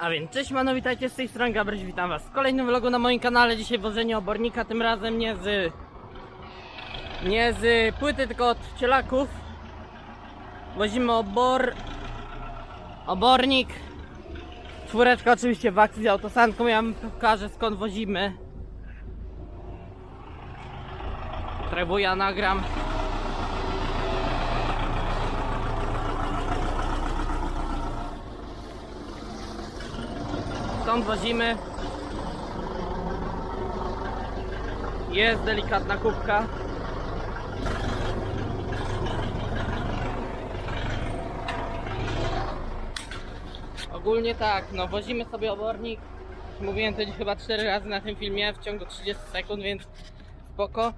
A więc cześć mano, witajcie z tej strony Gabryś, witam was w kolejnym vlogu na moim kanale. Dzisiaj wożenie obornika, tym razem nie z... Nie z płyty, tylko od cielaków. Wozimy obor... Obornik. Czwóreczka oczywiście w akcji z autosanką, ja wam pokażę skąd wozimy. Trebuja nagram. Stąd wozimy. Jest delikatna kubka. Ogólnie tak, no wozimy sobie obornik. Mówiłem to chyba 4 razy na tym filmie w ciągu 30 sekund, więc spoko.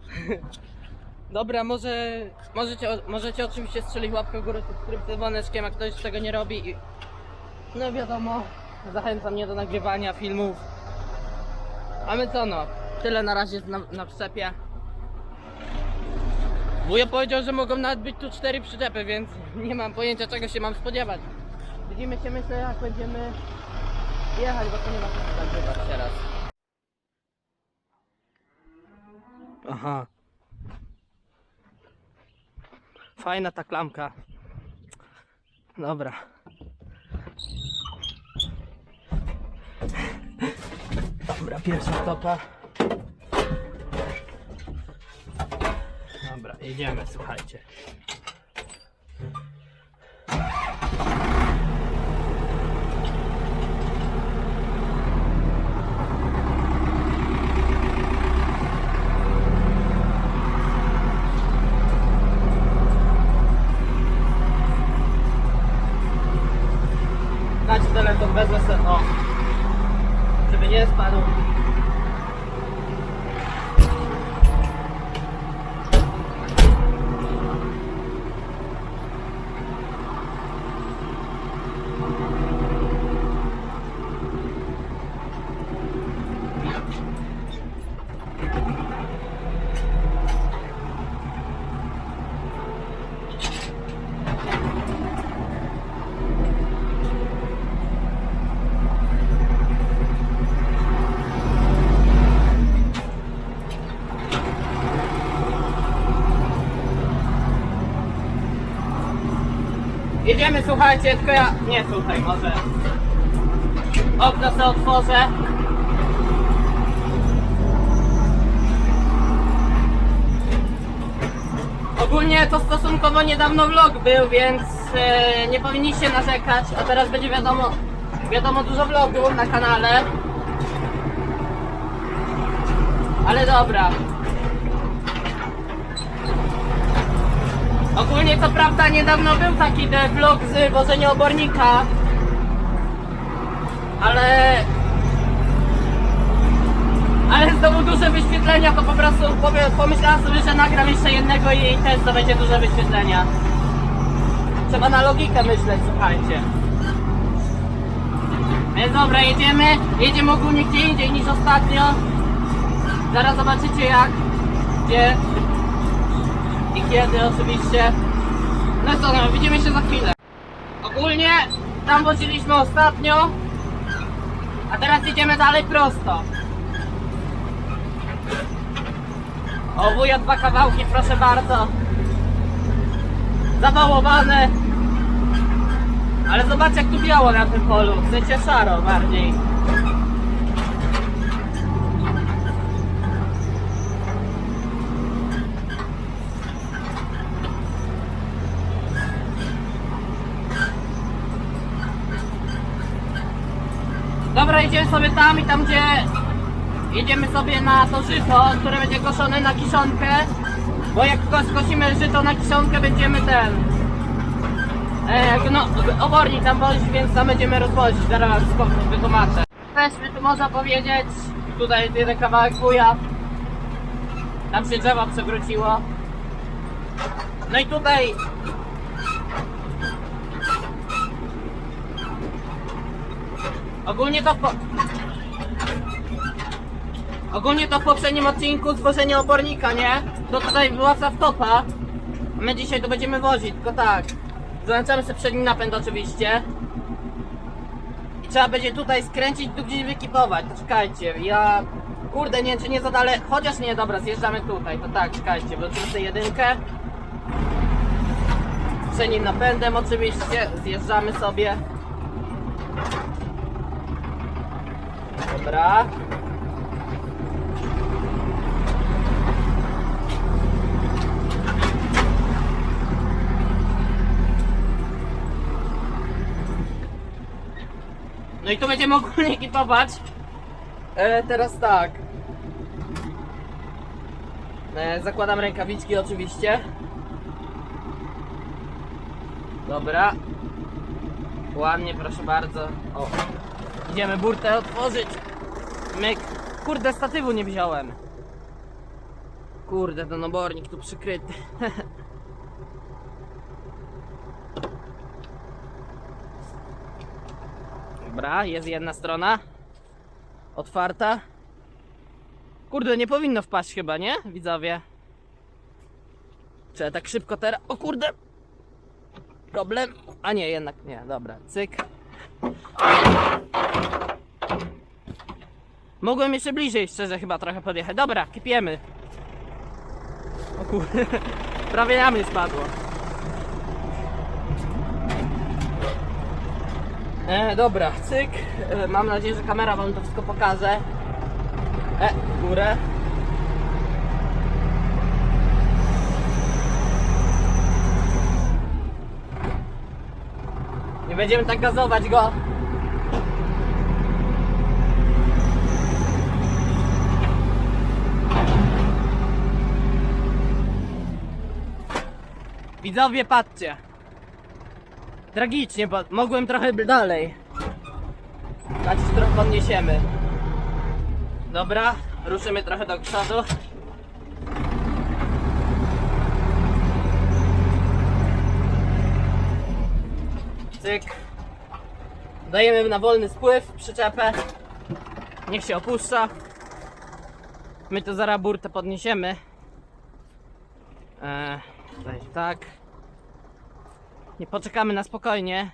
Dobra, może możecie, możecie oczywiście strzelić łapkę w górę, subskrypcję dzwoneczkiem, jak ktoś tego nie robi. I, no wiadomo, zachęca mnie do nagrywania filmów. A my co no, tyle na razie na, na przyczepie. Wujo powiedział, że mogą nawet być tu cztery przyczepy, więc nie mam pojęcia czego się mam spodziewać. Widzimy się myślę jak będziemy jechać, bo to nie ma sensu nagrywać teraz. Aha. Fajna ta klamka. Dobra. Dobra, pierwsza stopa. Dobra, jedziemy, słuchajcie. Dać telefon, wezmę sobie, o. Żeby nie spadł. Jedziemy, słuchajcie, tylko ja... Nie, słuchaj, może... Okno sobie otworzę. Ogólnie to stosunkowo niedawno vlog był, więc e, nie powinniście narzekać, a teraz będzie wiadomo, wiadomo dużo vlogów na kanale. Ale dobra. Ogólnie co prawda niedawno był taki vlog z wożenia obornika, ale ale znowu duże wyświetlenia, to po prostu pomyślałam sobie, że nagram jeszcze jednego i też to będzie duże wyświetlenia. Trzeba na logikę myśleć, słuchajcie. Więc dobra, jedziemy. Jedziemy ogólnie gdzie indziej niż ostatnio. Zaraz zobaczycie jak, gdzie i kiedy oczywiście. No co, no, widzimy się za chwilę. Ogólnie tam woziliśmy ostatnio, a teraz idziemy dalej prosto. O wuja dwa kawałki, proszę bardzo. Zawałowane. Ale zobaczcie jak tu biało na tym polu, w sensie szaro bardziej. Dobra, jedziemy sobie tam i tam gdzie jedziemy sobie na to żyto, które będzie koszone na kiszonkę. Bo jak skosimy żyto na kiszonkę, będziemy ten. E, no, obornik tam wozić, więc tam będziemy rozwozić. Zaraz spokój wytłumaczę. Weźmy tu można powiedzieć, tutaj jeden kawałek buja. Tam się drzewo przewróciło. No i tutaj Ogólnie to po... Ogólnie to w poprzednim odcinku zwożenie obornika, nie? To tutaj była wtopa. My dzisiaj to będziemy wozić, tylko tak. Załączamy sobie przedni napęd oczywiście. trzeba będzie tutaj skręcić, tu gdzieś wykipować. Czekajcie, ja... Kurde, nie czy nie za daleko, chociaż nie, dobra, zjeżdżamy tutaj, to tak, czekajcie, wrócimy sobie jedynkę. Z przednim napędem oczywiście, zjeżdżamy sobie. Dobra. No i tu będziemy ogólnie ekipować. E, teraz tak. E, zakładam rękawiczki oczywiście. Dobra. Ładnie, proszę bardzo. O. Idziemy burtę otworzyć. Myk. Kurde, statywu nie wziąłem. Kurde, ten obornik tu przykryty. Dobra, jest jedna strona. Otwarta. Kurde, nie powinno wpaść chyba, nie? Widzowie. Czy tak szybko teraz... O kurde! Problem? A nie, jednak nie. Dobra, cyk. Mogłem jeszcze bliżej, szczerze, chyba trochę podjechać. Dobra, kipiemy. O kurde, prawie na mnie spadło. E, dobra, cyk. E, mam nadzieję, że kamera wam to wszystko pokaże. E, w górę. Nie będziemy tak gazować go. Widzowie, patrzcie. Tragicznie, bo mogłem trochę dalej. Znaczy, trochę podniesiemy. Dobra, ruszymy trochę do przodu. Cyk. Dajemy na wolny spływ przyczepę. Niech się opuszcza. My to zaraz burtę podniesiemy. Eee, tak. Nie poczekamy na spokojnie.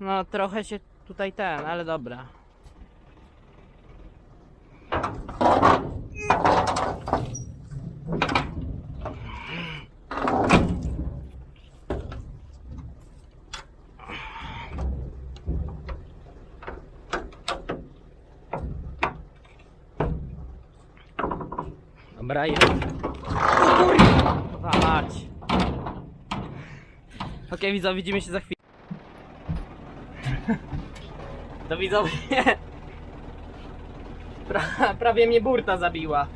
No trochę się tutaj ten, ale dobra. Dobra, jest. Kurwa. Okej, widzimy się za chwilę. Do widzowie. Pra, prawie mnie burta zabiła.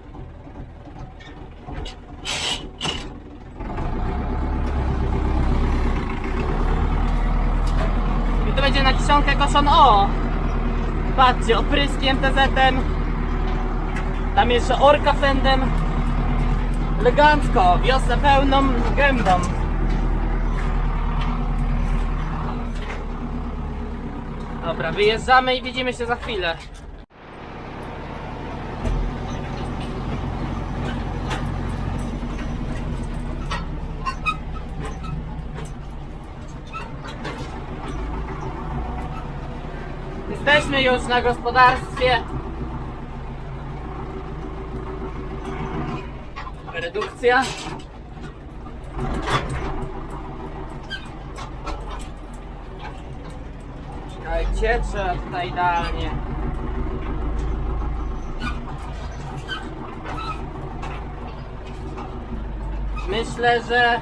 I to będzie na kiszonkę koszon o! Patrzcie, opryski MTZ-em. Tam jeszcze orka fendem. Elegancko, wiosnę pełną gębą. Dobra, wyjeżdżamy i widzimy się za chwilę. Jesteśmy już na gospodarstwie. Redukcja. Czekajcie, trzeba tutaj idealnie. Myślę, że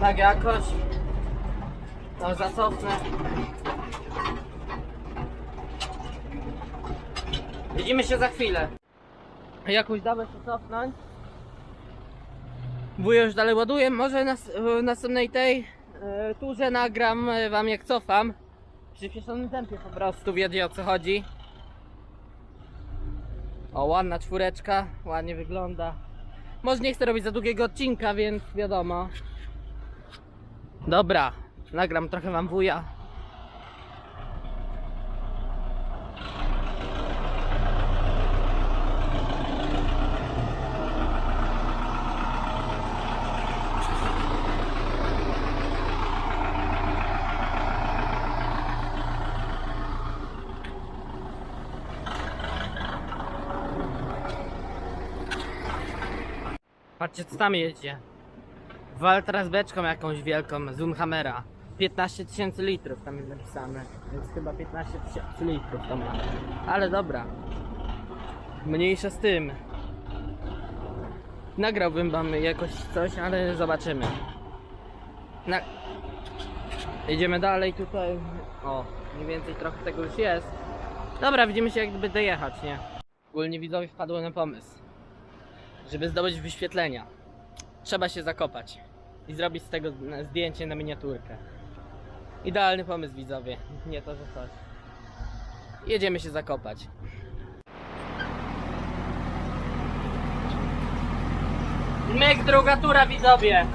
tak jakoś to zacofnę. Widzimy się za chwilę. Jakąś damę się cofnąć. Wujo już dalej ładuje. Może na w następnej tej e, turze nagram e, wam jak cofam. W przyspieszonym tempie po prostu wiecie o co chodzi. O, ładna czwóreczka, ładnie wygląda. Może nie chcę robić za długiego odcinka, więc wiadomo. Dobra, nagram trochę wam wuja. Co tam jedzie. Wal teraz beczką jakąś wielką z Unhammera. 15 tysięcy litrów tam jest napisane. Więc chyba 15 tysięcy litrów to ma. Ale dobra. Mniejsza z tym. Nagrałbym wam jakoś coś, ale zobaczymy. Na... Jedziemy dalej tutaj. O, mniej więcej trochę tego już jest. Dobra, widzimy się jak będę jechać, nie? Ogólnie widzowie wpadło na pomysł. Żeby zdobyć wyświetlenia. Trzeba się zakopać. I zrobić z tego zdjęcie na miniaturkę. Idealny pomysł widzowie. Nie to, że coś. Jedziemy się zakopać. Myk, druga tura widzowie.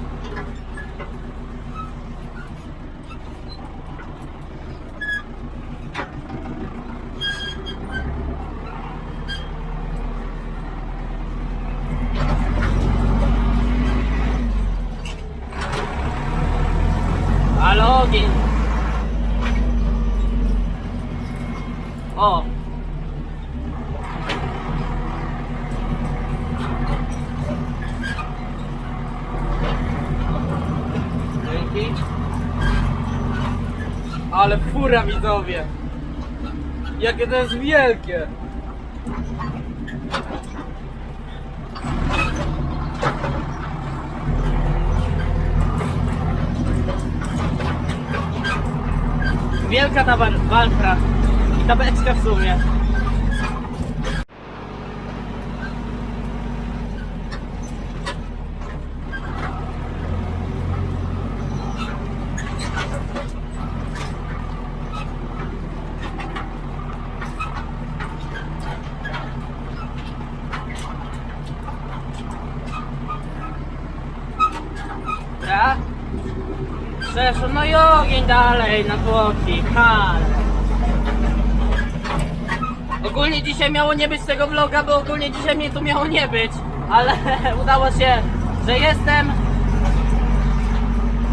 Ale ogień. O. Dzięki. Ale fura widzowie. Jakie to jest wielkie. Wielka ta wal- walka. I ta beczka w sumie. Dobra. Przeszło, no i ogień dalej na tłoki, ale. Ogólnie dzisiaj miało nie być tego vloga, bo ogólnie dzisiaj mnie tu miało nie być, ale udało się, że jestem.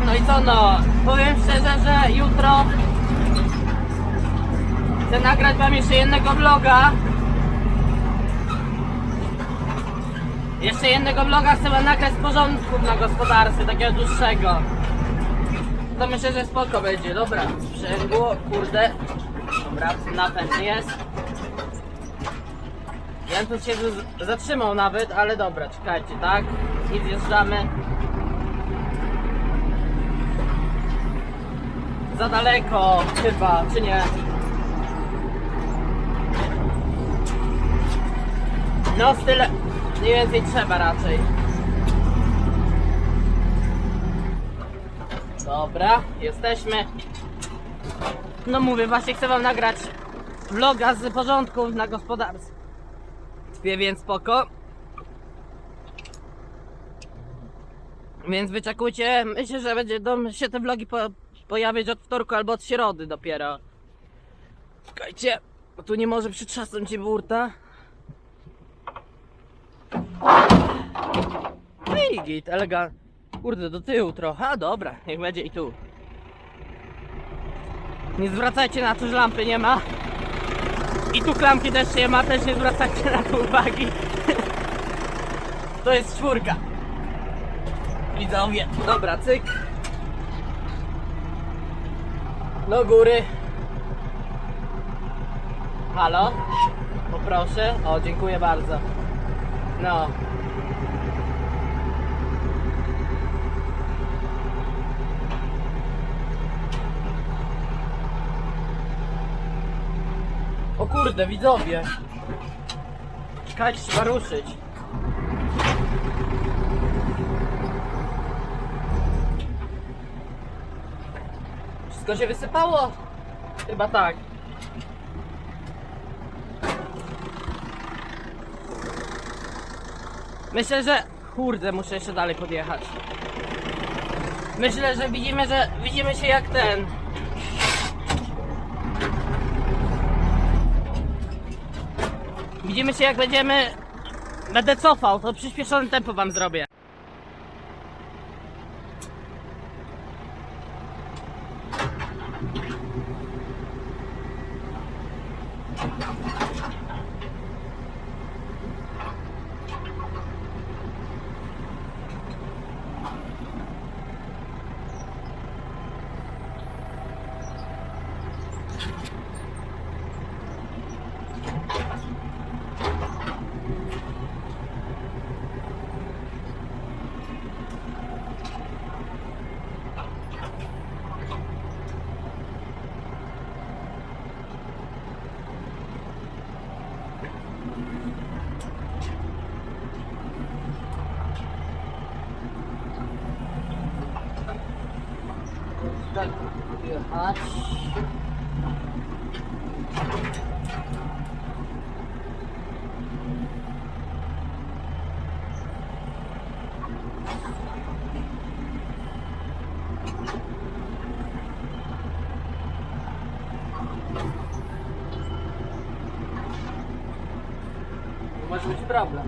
No i co no, powiem szczerze, że jutro chcę nagrać wam jeszcze jednego vloga. Jeszcze jednego vloga chcę nagrać z porządków na gospodarstwie, takiego dłuższego. To myślę, że spoko będzie. Dobra, sprzęgło, kurde. Dobra, napęd jest. Ja bym tu się zatrzymał nawet, ale dobra, czekajcie, tak? I zjeżdżamy. Za daleko chyba, czy nie? No, z tyle mniej więcej trzeba raczej. Dobra, jesteśmy. No mówię, właśnie chcę wam nagrać vloga z porządków na gospodarstwie, więc spoko. Więc wyczekujcie, myślę, że będzie się te vlogi po, pojawiać od wtorku albo od środy dopiero. Czekajcie, bo tu nie może przytrzasnąć ci burta. No i git, elegant. Kurde, do tyłu trochę. A dobra, niech będzie i tu. Nie zwracajcie na to, że lampy nie ma. I tu klamki też nie ma, też nie zwracajcie na to uwagi. To jest czwórka. Widzowie. Dobra, cyk. Do góry. Halo? Poproszę. O, dziękuję bardzo. No. O kurde, widzowie. Czekajcie, trzeba ruszyć. Wszystko się wysypało? Chyba tak. Myślę, że... Kurde, muszę jeszcze dalej podjechać. Myślę, że widzimy, że widzimy się jak ten. Widzimy się jak będziemy... Będę cofał, to przyspieszone tempo wam zrobię. Patrz. Może być problem.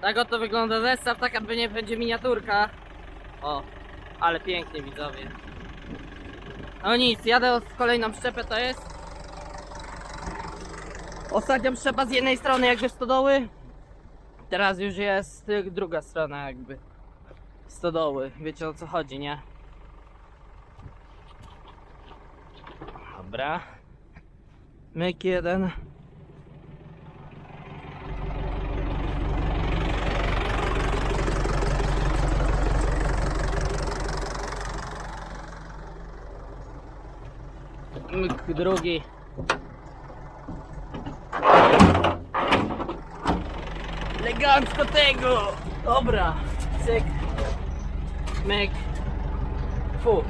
Tak oto wygląda zestaw, taka nie będzie miniaturka. O, ale pięknie widzowie. No nic, jadę w kolejną szczepę to jest. Ostatnia szczepa z jednej strony jakby stodoły. Teraz już jest y, druga strona jakby stodoły. Wiecie o co chodzi, nie? Dobra. Myk jeden. Myk drugi. Elegancko tego! Dobra, cyk. Myk. Fu.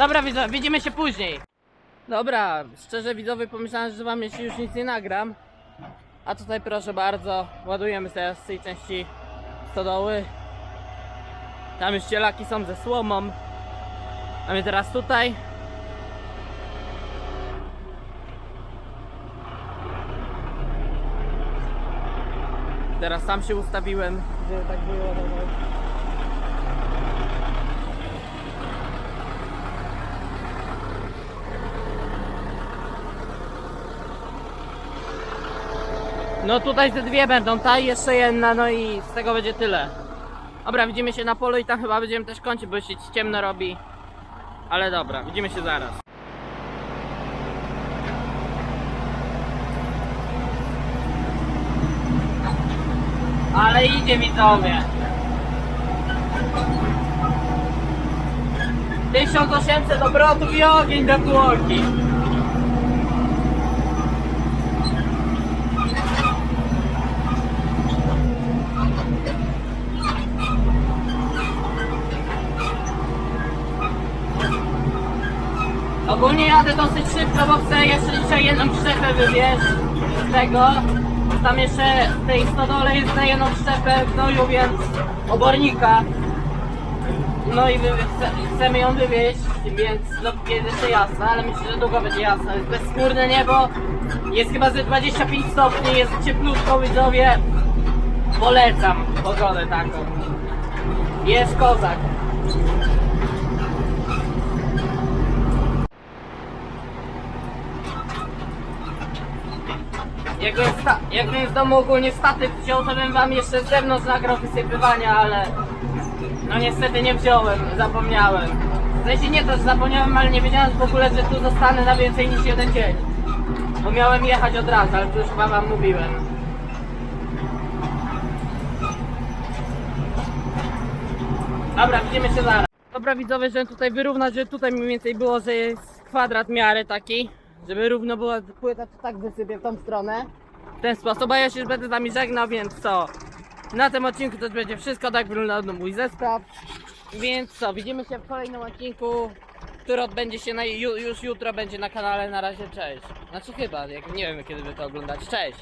Dobra, widzimy się później. Dobra, szczerze widzowie pomyślałem, że wam jeśli już nic nie nagram. A tutaj proszę bardzo, ładujemy teraz z tej części stodoły. Tam już cielaki są ze słomą. A my teraz tutaj. Teraz sam się ustawiłem, żeby tak było. No tutaj te dwie będą, ta i jeszcze jedna, no i z tego będzie tyle. Dobra, widzimy się na polu i tam chyba będziemy też kończyć, bo się ciemno robi. Ale dobra, widzimy się zaraz. Ale idzie widzowie. 1800 obrotów i ogień do tłoki. Ogólnie jadę dosyć szybko, bo chcę jeszcze dzisiaj jedną przyczepę wywieźć z tego. Tam jeszcze w tej stodole jest na jedną przyczepę gnoju, więc obornika. No i chcemy ją wywieźć, więc no, jest jeszcze jasne, ale myślę, że długo będzie jasne. Jest bezskórne niebo, jest chyba ze 25 stopni, jest cieplutko widzowie. Polecam pogodę taką. Jest kozak. Jakbym, sta- jakbym z domu ogólnie statyw wziął, to bym wam jeszcze z zewnątrz nagrał wysypywania, ale no niestety nie wziąłem, zapomniałem. W sensie nie to, że zapomniałem, ale nie wiedziałem w ogóle, że tu zostanę na więcej niż jeden dzień. Bo miałem jechać od razu, ale to już chyba wam mówiłem. Dobra, widzimy się zaraz. Dobra widzowie, że tutaj wyrównać, że tutaj mniej więcej było, że jest kwadrat miary taki, żeby równo była płyta, to tak wysypię w tą stronę. W ten sposób, a ja się już będę z wami żegnał, więc co? Na tym odcinku to będzie wszystko, tak wygląda mój zestaw. Więc co, widzimy się w kolejnym odcinku, który odbędzie się na, ju, już jutro będzie na kanale. Na razie, cześć. Znaczy chyba, jak nie wiem kiedy wy to oglądać. Cześć!